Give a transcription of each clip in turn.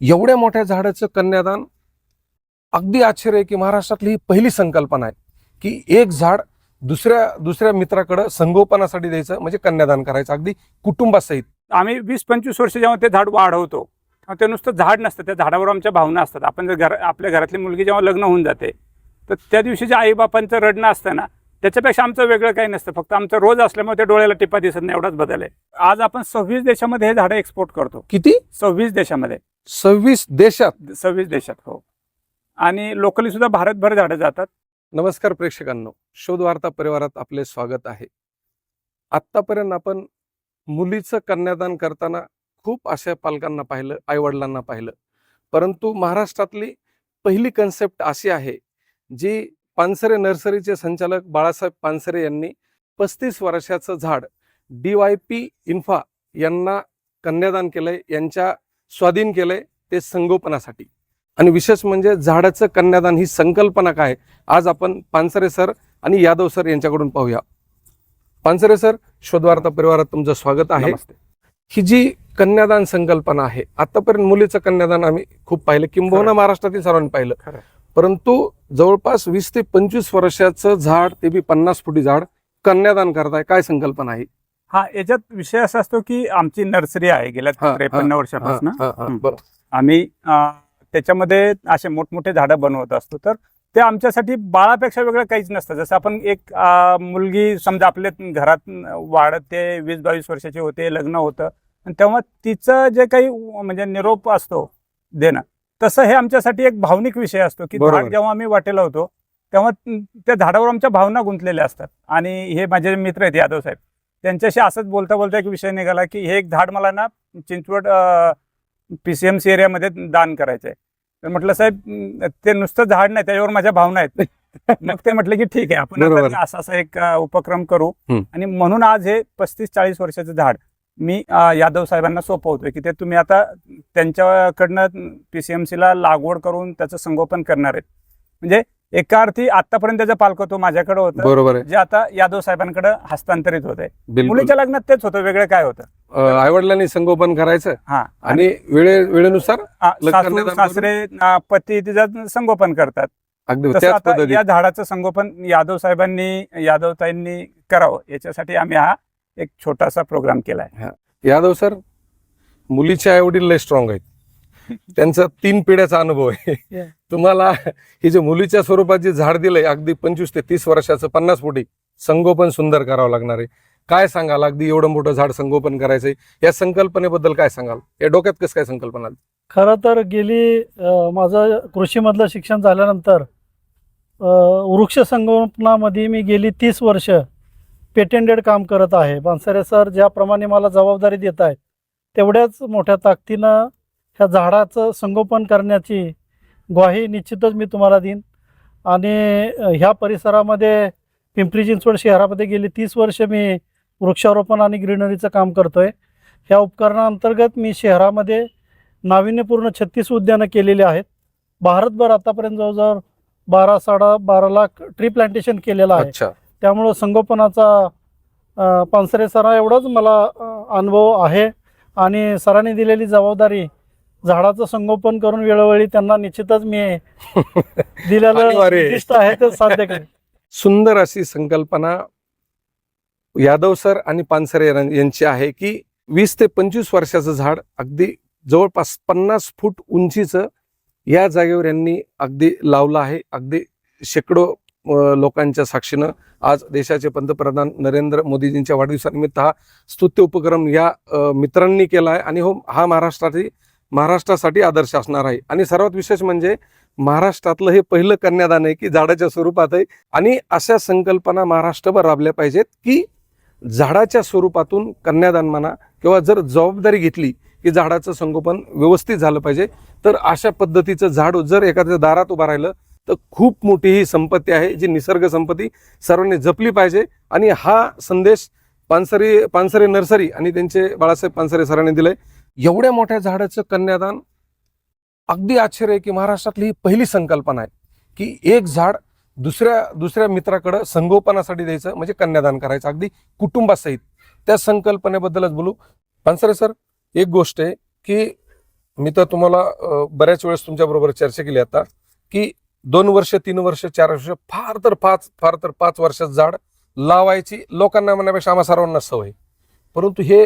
एवढ्या मोठ्या झाडाचं कन्यादान अगदी आश्चर्य आहे की महाराष्ट्रातली ही पहिली संकल्पना आहे की एक झाड दुसऱ्या दुसऱ्या मित्राकडं संगोपनासाठी द्यायचं म्हणजे कन्यादान करायचं अगदी कुटुंबासहित. आम्ही वीस पंचवीस वर्ष जेव्हा ते झाड वाढवतो तेव्हा ते नुसतं झाड नसतं त्या झाडावर आमच्या भावना असतात. आपण जर घर आपल्या घरातली मुलगी जेव्हा लग्न होऊन जाते तर त्या दिवशी जे आईबापांचं रडणं असतं ना त्याच्यापेक्षा आमचं वेगळं काही नसतं. फक्त आमचं रोज असल्यामुळे ते डोळ्याला टिपा दिसत नाही एवढाच बदल आहे. आज आपण सव्वीस देशामध्ये हे झाडं एक्सपोर्ट करतो. किती? सव्वीस देशामध्ये. सव्वीस देशात. सव्वीस देशात हो. आणि लोकली सुद्धा भारतभर झाडं जातात. नमस्कार प्रेक्षकांनो. शोध वार्ता परिवारात आपले स्वागत आहे. आत्तापर्यंत आपण मुलीचं कन्यादान करताना खूप अशा पालकांना पाहिलं आईवडिलांना पाहिलं. परंतु महाराष्ट्रातली पहिली कन्सेप्ट अशी आहे जी पानसरे नर्सरीचे संचालक बाळासाहेब पानसरे यांनी पस्तीस वर्षाचं झाड डी वाय पी इन्फा यांना कन्यादान केलंय. यांच्या स्वाधीन केलंय ते संगोपनासाठी. आणि विशेष म्हणजे झाडाचं कन्यादान ही संकल्पना काय? आज आपण पानसरे सर आणि यादव सर यांच्याकडून पाहूया. पानसरे सर शोधवार्ता परिवारात तुमचं स्वागत आहे. नमस्ते. ही जी कन्यादान संकल्पना आहे आतापर्यंत मुलीचं कन्यादान आम्ही खूप पाहिलं किंबहुना. महाराष्ट्रातील सर्वांनी पाहिलं. परंतु जवळपास वीस ते पंचवीस वर्षाचं झाड ते बी पन्नास फुटी झाड कन्यादान करताय काय संकल्पना आहे? हा याच्यात विषय असा असतो की आमची नर्सरी आहे गेल्या त्रेपन्न वर्षापासून. आम्ही त्याच्यामध्ये असे मोठमोठे झाडं बनवत असतो. तर ते आमच्यासाठी बाळापेक्षा वेगळं काहीच नसतं. जसं आपण एक मुलगी समजा आपल्या घरात वाढते वीस बावीस वर्षाची होते लग्न होतं. आणि तेव्हा तिचं जे काही म्हणजे निरोप असतो देणं तसं हे आमच्यासाठी एक भावनिक विषय असतो की. झाड जेव्हा आम्ही वाटेला होतो तेव्हा त्या झाडावर आमच्या भावना गुंतलेल्या असतात. आणि हे माझे मित्र आहेत यादव साहेब. त्यांच्याशी असंच बोलता बोलता एक विषय निघाला की हे एक झाड मला ना Chinchwad P C M C एरियामध्ये दान करायचंय. तर म्हटलं साहेब ते नुसतं झाड नाही त्याच्यावर माझ्या भावना आहेत. मग ते म्हटलं की ठीक आहे आपण असा असा एक उपक्रम करू. आणि म्हणून आज हे पस्तीस चाळीस वर्षाचं झाड मी यादव साहेबांना सोपवतोय की ते तुम्ही आता त्यांच्याकडनं पी सी एम सीला लागवड करून त्याचं संगोपन करणार आहेत. म्हणजे एका अर्थी आतापर्यंत त्याचं पालकत्व माझ्याकडे होतं बरोबर आहे. जे आता यादव साहेबांकडे हस्तांतरित होत. आहे बिलकुल. मुलीच्या लग्नात तेच होतं वेगळं काय होतं? आई वडिलांनी संगोपन करायचं हा. आणि वेळे वेळेनुसार आ, लग्न सासू करण्यात सासरे आ, पती तिचं संगोपन करतात. अगदी तसं त्याच आता पद्धतीत. या झाडाचं संगोपन यादव साहेबांनी यादवताईंनी करावं. याच्यासाठी आम्ही हा एक छोटासा प्रोग्राम केलाय. यादव सर मुलीचे आई वडील लय स्ट्रॉंग आहेत. त्यांचा तीन पिढ्याचा अनुभव आहे. Yeah. तुम्हाला हे जे मुलीच्या स्वरूपात जे झाड दिलंय अगदी पंचवीस ते तीस वर्षाचं पन्नास फुटी संगोपन सुंदर करावं लागणार आहे. काय सांगाल? अगदी एवढं मोठं झाड संगोपन करायचंय. या संकल्पनेबद्दल काय सांगाल? या डोक्यात कसं काय संकल्पना खरं तर गेली माझं कृषीमधलं शिक्षण झाल्यानंतर वृक्ष संगोपनामध्ये मी गेली तीस वर्ष पेटेंडेड काम करत आहे. बांसरे सर ज्याप्रमाणे मला जबाबदारी देत आहेत तेवढ्याच मोठ्या ताकदीनं ह्या झाडाचं संगोपन करण्याची ग्वाही निश्चितच मी तुम्हाला देईन. आणि ह्या परिसरामध्ये पिंपरी चिंचवड शहरामध्ये गेली तीस वर्ष मी वृक्षारोपण आणि ग्रीनरीचं काम करतो आहे ह्या उपकरणाअंतर्गत मी शहरामध्ये नाविन्यपूर्ण छत्तीस उद्यानं केलेली आहेत. भारतभर आतापर्यंत जवळजवळ बारा साडा बारा लाख ट्री प्लांटेशन केलेलं आहे. त्यामुळं संगोपनाचा पानसरे सरा एवढाच मला अनुभव आहे. आणि सरांनी दिलेली जबाबदारी झाडाचं संगोपन करून वेळोवेळी त्यांना निश्चितच मी दिलेलं आहे. ते साध्य करेन. सुंदर अशी संकल्पना यादव सर आणि पानसरे यांची आहे की वीस ते पंचवीस वर्षाचं झाड अगदी जवळपास पन्नास फूट उंचीचं या जागेवर यांनी अगदी लावलं आहे. अगदी शेकडो लोकांच्या साक्षीनं आज देशाचे पंतप्रधान नरेंद्र मोदीजींच्या वाढदिवसानिमित्त हा स्तुत्य उपक्रम या मित्रांनी केला आहे. आणि हो हा महाराष्ट्रातील महाराष्ट्रासाठी आदर्श असणार आहे. आणि सर्वात विशेष म्हणजे महाराष्ट्रातलं हे पहिलं कन्यादान आहे की झाडाच्या स्वरूपात आहे. आणि अशा संकल्पना महाराष्ट्रभर राबल्या पाहिजेत की झाडाच्या स्वरूपातून कन्यादान म्हणा किंवा जर जबाबदारी घेतली की झाडाचं संगोपन व्यवस्थित झालं पाहिजे तर अशा पद्धतीचं झाड जर एखाद्या दारात उभं राहिलं तर खूप मोठी ही संपत्ती आहे जी निसर्ग संपत्ती सर्वांनी जपली पाहिजे. आणि हा संदेश पानसरी पानसरे नर्सरी आणि त्यांचे बाळासाहेब पानसरे सरांनी दिलंय. एवढ्या मोठ्या झाडाचं कन्यादान अगदी आश्चर्य आहे की महाराष्ट्रातली ही पहिली संकल्पना आहे की एक झाड दुसऱ्या दुसऱ्या मित्राकडं संगोपनासाठी द्यायचं म्हणजे कन्यादान करायचं अगदी कुटुंबासहित. त्या संकल्पनेबद्दलच बोलू. पानसरे सर एक गोष्ट आहे की मी तर तुम्हाला बऱ्याच वेळेस तुमच्याबरोबर चर्चा केली आता की दोन वर्ष तीन वर्ष चार वर्ष फार तर पाच फार तर पाच वर्षात झाड लावायची लोकांना म्हणण्यापेक्षा आम्हा सर्वांना सवय. परंतु हे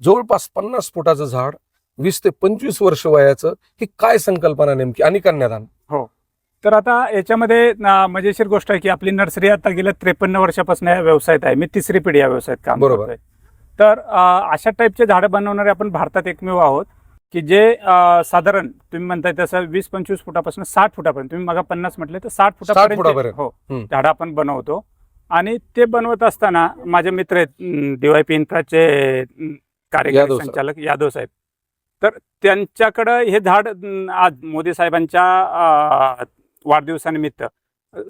जवळपास पन्नास फुटाचं झाड वीस ते पंचवीस वर्ष वयाचं ही काय संकल्पना नेमकी आणि कन्यादान तर आता याच्यामध्ये मजेशीर गोष्ट आहे की आपली नर्सरी आता गेल्या त्रेपन्न वर्षापासून या व्यवसायात आहे मी तिसरी पिढी या व्यवसायात काम बरोबर. करतोय तर अशा टाईपचे झाडं बनवणारे आपण भारतात एकमेव आहोत की जे साधारण तुम्ही म्हणताय तसं वीस पंचवीस फुटापासून साठ फुटापर्यंत तुम्ही मग पन्नास म्हटले तर साठ फुटापर्यंत. हो. झाडं आपण बनवतो आणि ते बनवत असताना माझे मित्र आहेत डीवायपी इन्फ्राचे कार्यकारी. संचालक यादव साहेब तर त्यांच्याकडं हे झाड आज मोदी साहेबांच्या वाढदिवसानिमित्त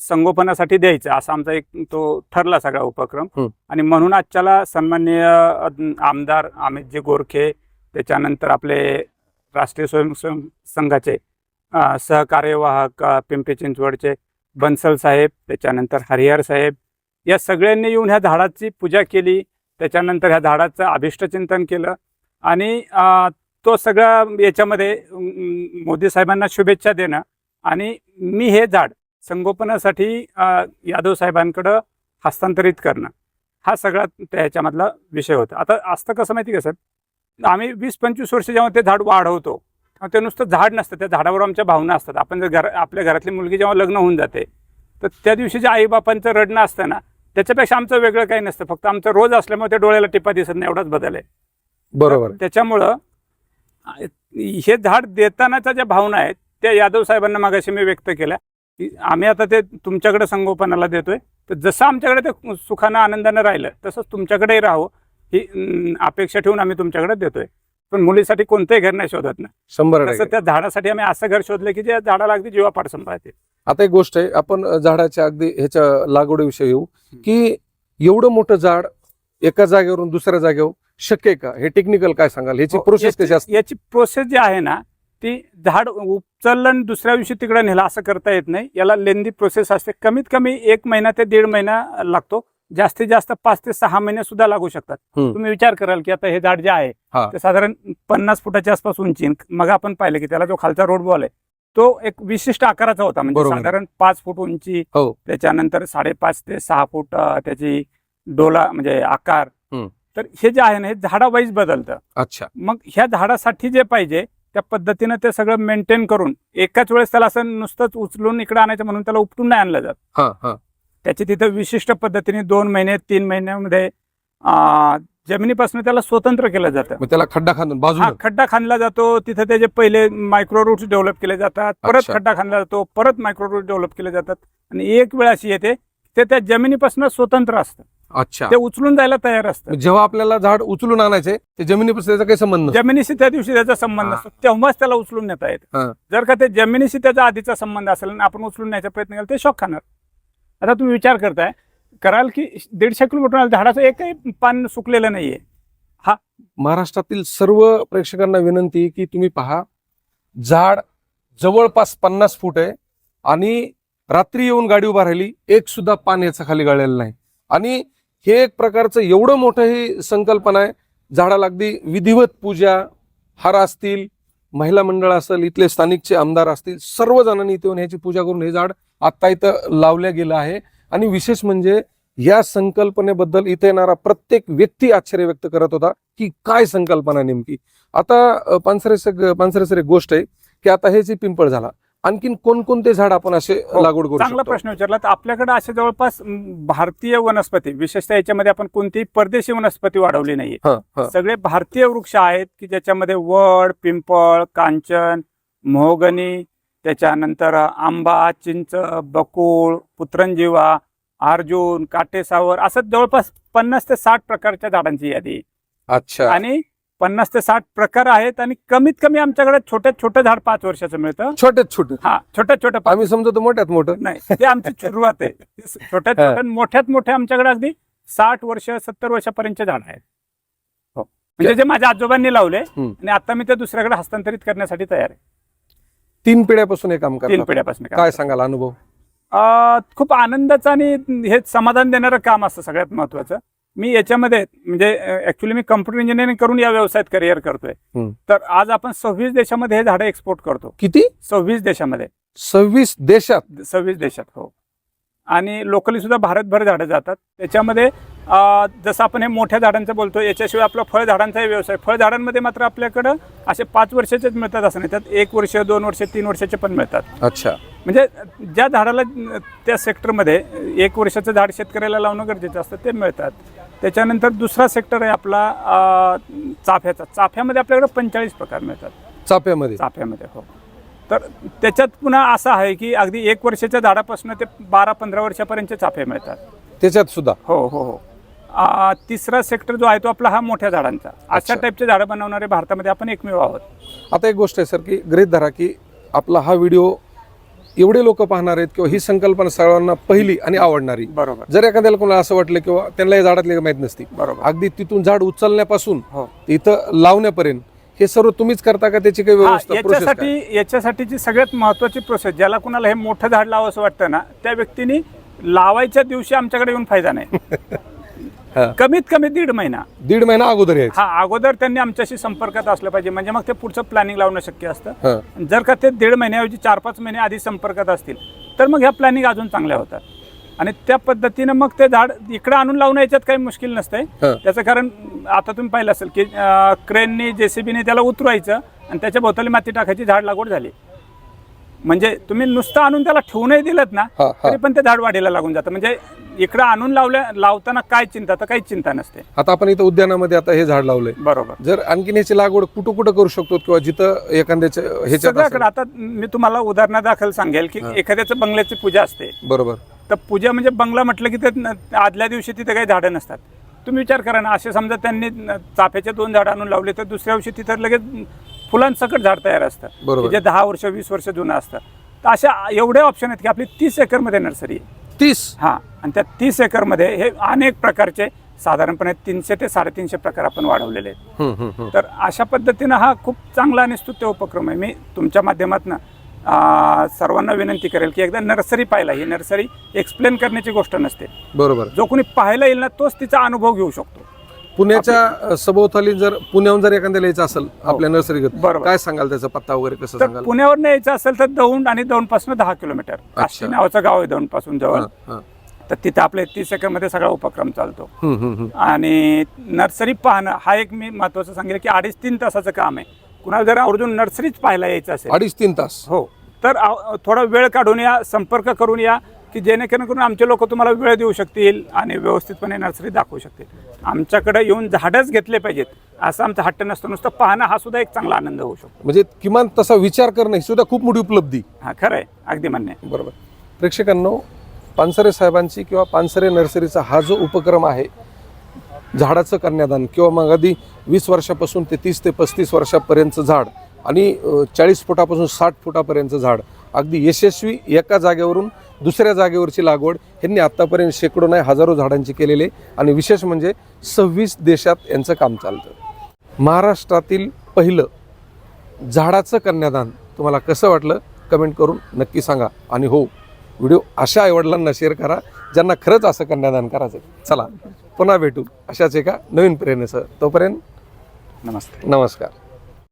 संगोपनासाठी द्यायचं असा आमचा एक तो ठरला सगळा उपक्रम. आणि म्हणून आजच्याला सन्माननीय आमदार अमितजी गोरखे त्याच्यानंतर आपले राष्ट्रीय स्वयंसेवक संघाचे सहकार्यवाहक पिंपरी चिंचवडचे बन्सल साहेब त्याच्यानंतर हरिहर साहेब या सगळ्यांनी येऊन ह्या झाडाची पूजा केली त्याच्यानंतर ह्या झाडाचं अभिष्टचिंतन केलं. आणि तो सगळा याच्यामध्ये मोदी साहेबांना शुभेच्छा देणं. आणि मी हे झाड संगोपनासाठी यादव साहेबांकडं हस्तांतरित करणं. हा सगळा त्याच्यामधला विषय होता. आता असतं कसं माहिती का सर आम्ही वीस पंचवीस वर्ष जेव्हा ते झाड वाढवतो तेव्हा ते नुसतं झाड नसतं. त्या झाडावर आमच्या भावना असतात. आपण जर घर आपल्या घरातली मुलगी जेव्हा लग्न होऊन जाते तर त्या दिवशी जे आईबापांचं रडणं असतं ना त्याच्यापेक्षा आमचं वेगळं काही नसतं. फक्त आमचं रोज असल्यामुळे ते डोळ्याला टिपा दिसत नाही एवढाच बदल आहे. बरोबर. त्याच्यामुळं हे झाड देतानाच्या ज्या भावना आहेत त्या यादव साहेबांना मागाशी मी व्यक्त केल्या. की आम्ही आता ते तुमच्याकडे संगोपनाला देतोय. तर जसं आमच्याकडे ते सुखानं आनंदानं राहिलं तसंच तुमच्याकडेही राहावं. ही अपेक्षा ठेवून आम्ही तुमच्याकडे देतोय. पण मुलीसाठी कोणतंही घर नाही शोधत ना. शंभर तसं त्या झाडासाठी आम्ही असं घर शोधलं की जे झाडाला अगदी जीवापाड सांभाळते आता एक गोष्ट आहे आपण झाडाच्या अगदी ह्याच्या लागवडीविषयी येऊ की एवढं मोठं झाड एका जागेवरून दुसऱ्या जागेवर शक्य आहे का? हे टेक्निकल काय सांगाल? ह्याची हो, प्रोसेस याची- कशी असते याची प्रोसेस जी आहे ना ती झाड उचललं आणि दुसऱ्या दिवशी तिकडे नेलं असं करता येत नाही. याला लेंदी प्रोसेस असते. कमीत कमी एक महिना ते दीड महिना लागतो. जास्तीत जास्त पाच ते सहा महिने सुद्धा लागू शकतात हम्म. तुम्ही विचार कराल की आता हे झाड जे आहे हा. ते साधारण पन्नास फुटाच्या आसपास उंची आहे. मग आपण पाहिलं की त्याला जो खालचा रोड बॉल आहे तो एक विशिष्ट आकाराचा होता म्हणजे बरोबर. साधारण पाच फूट उंची हो. त्याच्यानंतर साडेपाच ते सहा फूट अं, त्याची डोला म्हणजे आकार हम्म. तर हे जे आहे ना हे झाडावाईज बदलतं अच्छा मग ह्या झाडासाठी जे पाहिजे त्या पद्धतीनं ते सगळं मेंटेन करून एकाच वेळेस त्याला असं नुसतंच उचलून इकडे आणायचं म्हणून त्याला उपटून नाही आणलं जात हा हा त्याची तिथं विशिष्ट पद्धतीने दोन महिने तीन महिन्यामध्ये जमिनीपासून त्याला स्वतंत्र केलं जातं. मग त्याला खड्डा खांदून हा बाजूला खड्डा खाणला जातो. तिथे त्याचे पहिले मायक्रो रूट्स डेव्हलप केले जातात. परत. खड्डा खाणला जातो. परत मायक्रो रूट डेव्हलप केले जातात. आणि एक वेळ अशी येते ते त्या जमिनीपासून स्वतंत्र असतं. अच्छा. ते उचलून जायला तयार असतं. जेव्हा आपल्याला झाड उचलून आणायचे ते जमिनीपासून त्याचा काही संबंध. जमिनीशी त्या दिवशी त्याचा संबंध हा. असतो तेव्हाच त्याला उचलून नेता हा. येतं जर का ते जमिनीशी त्याचा आधीचा संबंध असेल आणि आपण उचलून न्यायचा प्रयत्न केला ते शॉक खाणार. आता तुम्ही विचार करताय कराल की दीडशे किलोमीटर झाडाचं एकही पान सुकलेलं नाहीये. महाराष्ट्रातील सर्व प्रेक्षकांना विनंती की तुम्ही पहा झाड जवळपास पन्नास फूट आहे आणि रात्री येऊन गाडी उभा राहिली एक सुद्धा पान याचा खाली गाळलेलं नाही. आणि हे एक प्रकारचं एवढं मोठं ही संकल्पना आहे झाडाला अगदी विधिवत पूजा हार असतील महिला मंडळ असेल इथले स्थानिकचे आमदार असतील सर्वजणांनी इथे येऊन ह्याची पूजा करून हे झाड आत्ता इथं लावलं गेलं आहे. आणि विशेष म्हणजे या संकल्पनेबद्दल इथे येणारा प्रत्येक व्यक्ती आश्चर्य व्यक्त करत होता की काय संकल्पना नेमकी. आता पानसरे सग पानसरे सर एक गोष्ट आहे की आता हे जे पिंपळ झाला आणखीन कोणकोणते झाड आपण असे हो, लागवड करू चांगला प्रश्न विचारला तर आपल्याकडे असे जवळपास भारतीय वनस्पती विशेषतः याच्यामध्ये आपण कोणतीही परदेशी वनस्पती वाढवली नाहीये. सगळे भारतीय वृक्ष आहेत की ज्याच्यामध्ये वड पिंपळ कांचन मोहगनी त्याच्यानंतर आंबा चिंच बकुळ पुत्रंजीवा अर्जुन काटेसावर असं जवळपास पन्नास ते साठ प्रकारच्या झाडांची यादी. अच्छा. आणि पन्नास ते साठ प्रकार आहेत आणि कमीत कमी आमच्याकडे छोट्यात छोटं झाड पाच वर्षाचं मिळतं. छोटेच छोटे? हा छोट्यात छोटं पाच. आम्ही समजतो मोठ्यात मोठं. नाही ते आमची सुरुवात आहे. छोट्यात. छोट्यात मोठ्यात मोठे आमच्याकडे अगदी साठ वर्ष सत्तर वर्षापर्यंतचे झाड आहेत. हो. म्हणजे जे माझ्या आजोबांनी लावले. आणि आता मी ते दुसऱ्याकडे हस्तांतरित करण्यासाठी तयार आहे. तीन पिढ्यापासून हे काम तीन करतात पिढ्यापासून काम काय. सांगाल अनुभव? अं, खूप आनंदाचं आणि हे समाधान देणारं काम असतं सगळ्यात महत्वाचं. मी याच्यामध्ये म्हणजे ऍक्च्युली मी कम्प्युटर इंजिनिअरिंग करून या व्यवसायात करिअर करतोय. हम्म. तर आज आपण सव्वीस देशामध्ये हे झाडं एक्सपोर्ट करतो. किती? सव्वीस देशामध्ये. सव्वीस देशात? सव्वीस देशात हो. आणि लोकली सुद्धा भारतभर झाडं जातात. त्याच्यामध्ये जसं आपण हे मोठ्या झाडांचं बोलतो याच्याशिवाय आपला फळ झाडांचाही व्यवसाय फळ झाडांमध्ये मात्र आपल्याकडं असे पाच वर्षाचेच मिळतात असं नाही. त्यात एक वर्ष दोन वर्ष तीन वर्षाचे पण मिळतात. अच्छा. म्हणजे ज्या झाडाला त्या सेक्टरमध्ये एक वर्षाचं झाड शेतकऱ्याला लावणं गरजेचं असतं ते मिळतात. त्याच्यानंतर दुसरा सेक्टर आहे आपला चाफ्याचा. चाफ्यामध्ये आपल्याकडे पंचेचाळीस प्रकार मिळतात. चाप्यामध्ये चाफ्यामध्ये हो. तर त्याच्यात पुन्हा असं आहे की अगदी एक वर्षाच्या झाडापासून ते बारा पंधरा वर्षापर्यंतचे चाफे मिळतात. त्याच्यात सुद्धा? हो हो हो. आ, तिसरा सेक्टर जो आहे तो आपला हा मोठ्या झाडांचा. अशा. टाईपचे झाडं बनवणारे भारतामध्ये आपण एकमेव आहोत. आता एक गोष्ट आहे सर की गृहित धरा की आपला हा व्हिडिओ एवढे लोक पाहणार आहेत किंवा ही संकल्पना सर्वांना पहिली आणि आवडणारी. बरोबर. जर एखाद्याला कोणाला असं वाटलं किंवा त्यांना या झाडातले माहीत नसती बरोबर. अगदी तिथून झाड उचलण्यापासून हो. इथं लावण्यापर्यंत हे सर्व तुम्हीच करता का? त्याची काही हा, व्यवस्था काय? याच्यासाठी याच्यासाठीची सगळ्यात महत्वाची प्रोसेस ज्याला कुणाला हे मोठं झाड लावावं वाटतं ना त्या व्यक्तीने लावायच्या दिवशी आमच्याकडे येऊन फायदा नाही. हा. कमीत कमी दीड महिना. दीड महिना अगोदर यायचं. हा अगोदर त्यांनी आमच्याशी संपर्कात असलं पाहिजे. म्हणजे मग ते पुढचं प्लॅनिंग लावणं शक्य असतं. हा. जर का ते दीड महिन्याऐवजी चार पाच महिने आधी संपर्कात असतील तर मग ह्या प्लॅनिंग अजून चांगल्या होतात. आणि त्या पद्धतीनं मग ते झाड इकडे आणून लावणं याच्यात काही मुश्किल नसतंय. हा. त्याचं कारण आता तुम्ही पाहिलं असेल की क्रेननी जेसीबीने त्याला उतरवायचं आणि त्याच्या भोवताली माती टाकायची झाड लागवड झाली. म्हणजे तुम्ही नुसतं आणून त्याला ठेवूनही दिलं ना हा, हा. तरी पण ते झाड वाढीला लागून जातं. म्हणजे इकडं आणून लावल्या लावताना काय चिंता? तर काहीच चिंता नसते. आता आपण इथं उद्यानामध्ये आता हे झाड लावलंय. बरोबर. जर आणखीन याची लागवड कुठं कुठं करू शकतो किंवा जिथं एखाद्याच्या ह्याच्यात सगळ्याकडे असेल. आता मी तुम्हाला उदाहरणादाखल सांगेल की हा. एखाद्याचं बंगल्याची पूजा असते. बरोबर. तर पूजा म्हणजे बंगला म्हटलं की ते न- आदल्या दिवशी तिथे काही झाडं नसतात. तुम्ही विचार करा ना असे समजा त्यांनी न- चाफ्याचे दोन झाडं आणून लावले तर दुसऱ्या दिवशी तिथं लगेच फुलांसकट झाड तयार असतं. जे दहा वर्ष वीस वर्ष जुनं असतं. तर अशा एवढे ऑप्शन आहेत की आपली तीस एकरमध्ये नर्सरी आहे. तीस? हां. आणि त्या तीस एकरमध्ये हे अनेक प्रकारचे साधारणपणे तीनशे ते साडेतीनशे प्रकार आपण वाढवलेले आहेत. तर अशा पद्धतीनं हा खूप चांगला आणि स्तुत्य उपक्रम आहे. मी तुमच्या माध्यमातून सर्वांना विनंती करेल की एकदा नर्सरी पाहिला. ही नर्सरी एक्सप्लेन करण्याची गोष्ट नसते. बरोबर. जो कोणी पाहायला येईल ना तोच तिचा अनुभव घेऊ शकतो. पुण्याच्या सभोवताली जर पुण्याहून जर एखाद्याला यायचं असेल आपल्या नर्सरी बरोबर. काय सांगाल त्याचा पत्ता वगैरे कसं तर सांगाल? पुण्यावर यायचं असेल तर दौंड आणि दौंडपासून दहा किलोमीटर. नावाचं गाव आहे दौंडपासून जवळ. हा, हा. तर तिथे आपल्या तीस एकरमध्ये सगळा उपक्रम चालतो. हम्म, हम्म, हम्म. आणि नर्सरी पाहणं हा एक मी महत्वाचं सांगेल की अडीच तीन तासाचं काम आहे. कुणाला जर आवर्जून नर्सरीच पाहायला यायचं असेल. अडीच तीन तास. हो. तर आव- थोडा वेळ काढून या संपर्क करून या. की जेणेकरून आमचे लोक तुम्हाला वेळ देऊ शकतील आणि व्यवस्थितपणे नर्सरी दाखवू शकतील. आमच्याकडे येऊन झाडच घेतले पाहिजेत असा आमचा हट्ट नसतो. नुसतं पाहणं हा सुद्धा एक चांगला आनंद होऊ शकतो. म्हणजे किमान तसा विचार करणं ही सुद्धा खूप मोठी उपलब्धी. हा खरं आहे अगदी मान्य. आहे. बरोबर. प्रेक्षकांनो पानसरे साहेबांची किंवा पानसरे नर्सरीचा हा जो उपक्रम आहे झाडाचं कन्यादान किंवा मग आधी वीस वर्षापासून ते तीस ते पस्तीस वर्षापर्यंतचं झाड आणि चाळीस फुटापासून साठ फुटापर्यंतचं झाड अगदी यशस्वी एका जागेवरून दुसऱ्या जागेवरची लागवड यांनी आत्तापर्यंत शेकडो नाही हजारो झाडांची केलेली. आणि विशेष म्हणजे सव्वीस देशात यांचं काम चालतं. महाराष्ट्रातील पहिलं झाडाचं कन्यादान तुम्हाला कसं वाटलं? कमेंट करून नक्की सांगा. आणि हो व्हिडिओ अशा आईवडिलांना शेअर करा ज्यांना खरंच असं कन्यादान करायचं आहे. चला पुन्हा भेटू. अशाच एका नवीन प्रेरणेसह. तोपर्यंत नमस्ते नमस्कार.